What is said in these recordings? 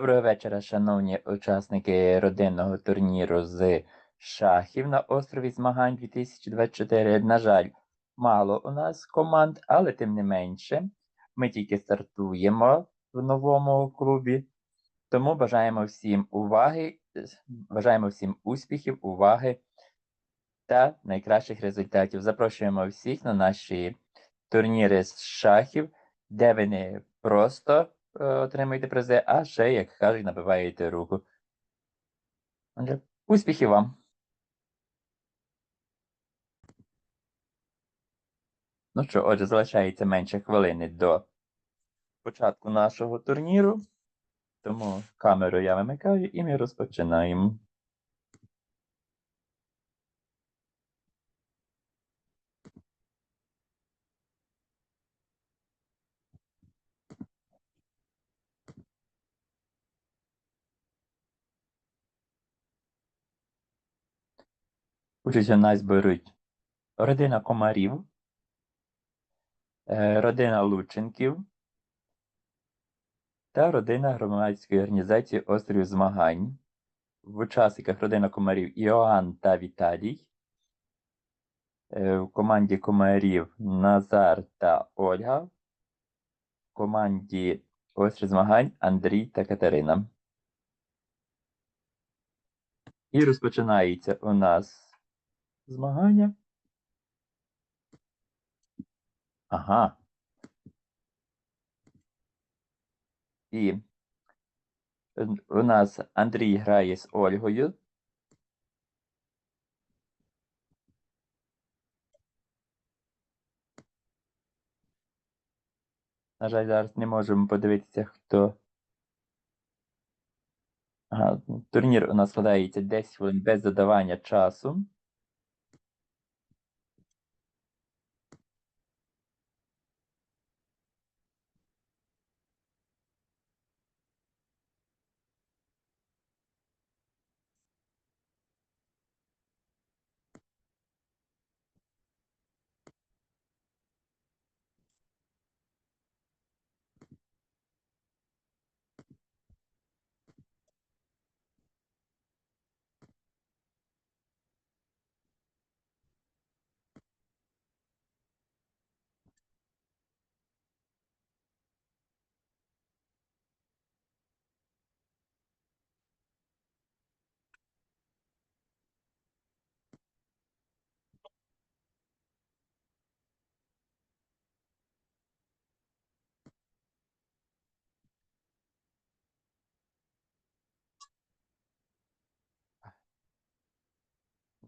Доброго вечора, шановні учасники родинного турніру з шахів на острові змагань 2024. На жаль, мало у нас команд, але тим не менше, ми тільки стартуємо в новому клубі. Тому бажаємо всім уваги, бажаємо всім успіхів, уваги та найкращих результатів. Запрошуємо всіх на наші турніри з шахів, де ви не просто е, отримуєте призи, а ще, як кажуть, набиваєте руку. Отже, успіхів вам! Ну що, отже, залишається менше хвилини до початку нашого турніру. Тому камеру я вимикаю і ми розпочинаємо. Участь у нас беруть родина комарів, е, родина Лученків та родина громадської організації Острів Змагань. В учасниках родина комарів Іоанн та Віталій. Е, В команді комарів Назар та Ольга. В команді Острів Змагань Андрій та Катерина. І розпочинається у нас змагання. Ага. І у нас Андрій грає з Ольгою. На жаль, зараз не можемо подивитися, хто. Ага, турнір у нас складається 10 хвилин без додавання часу.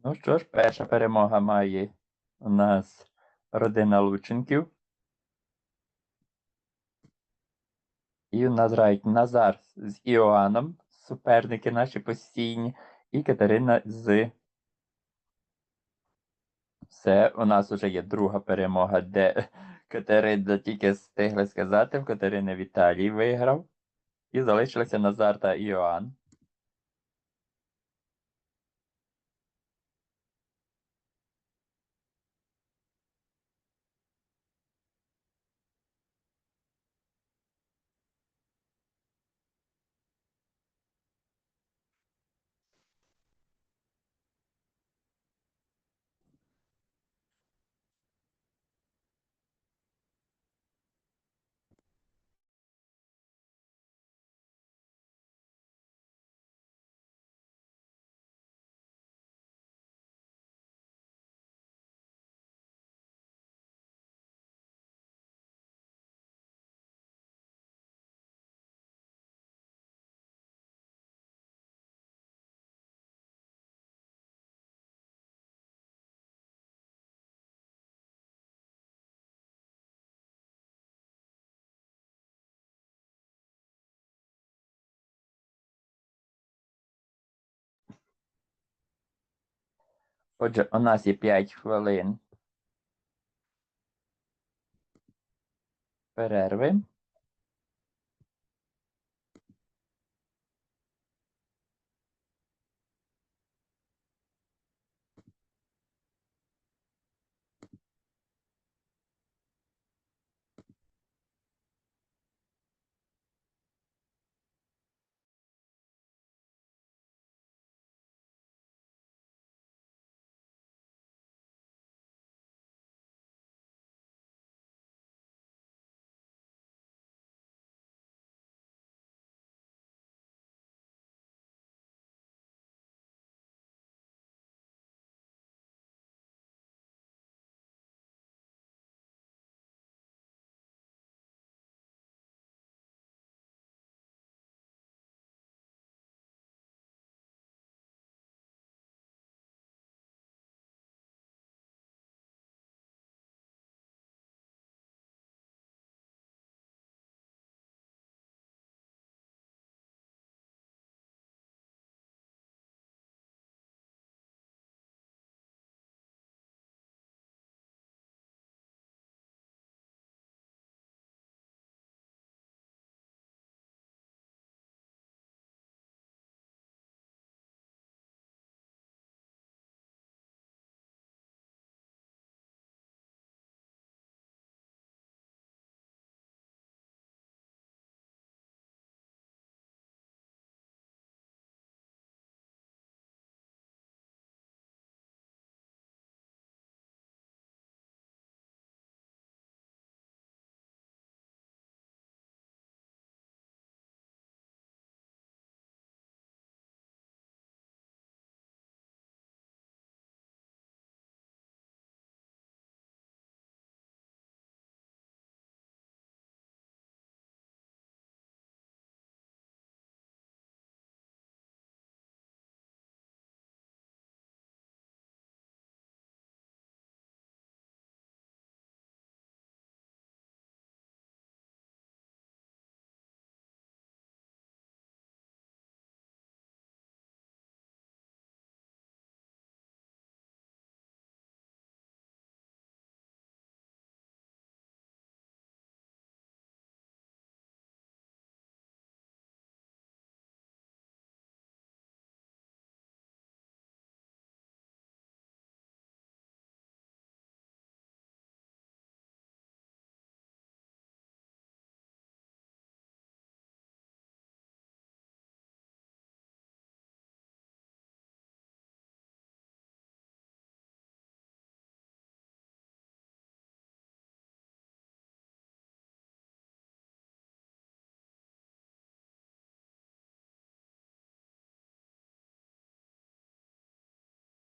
Ну що ж, перша перемога має у нас родина Лученків. І у нас грають Назар з Іоанном, суперники наші постійні, і Катерина з. Все, у нас вже є друга перемога, де Катерина тільки встигли сказати, в Катерини Віталій виграв. І залишилися Назар та Іоанн. Отже, у нас є 5 хвилин перерви.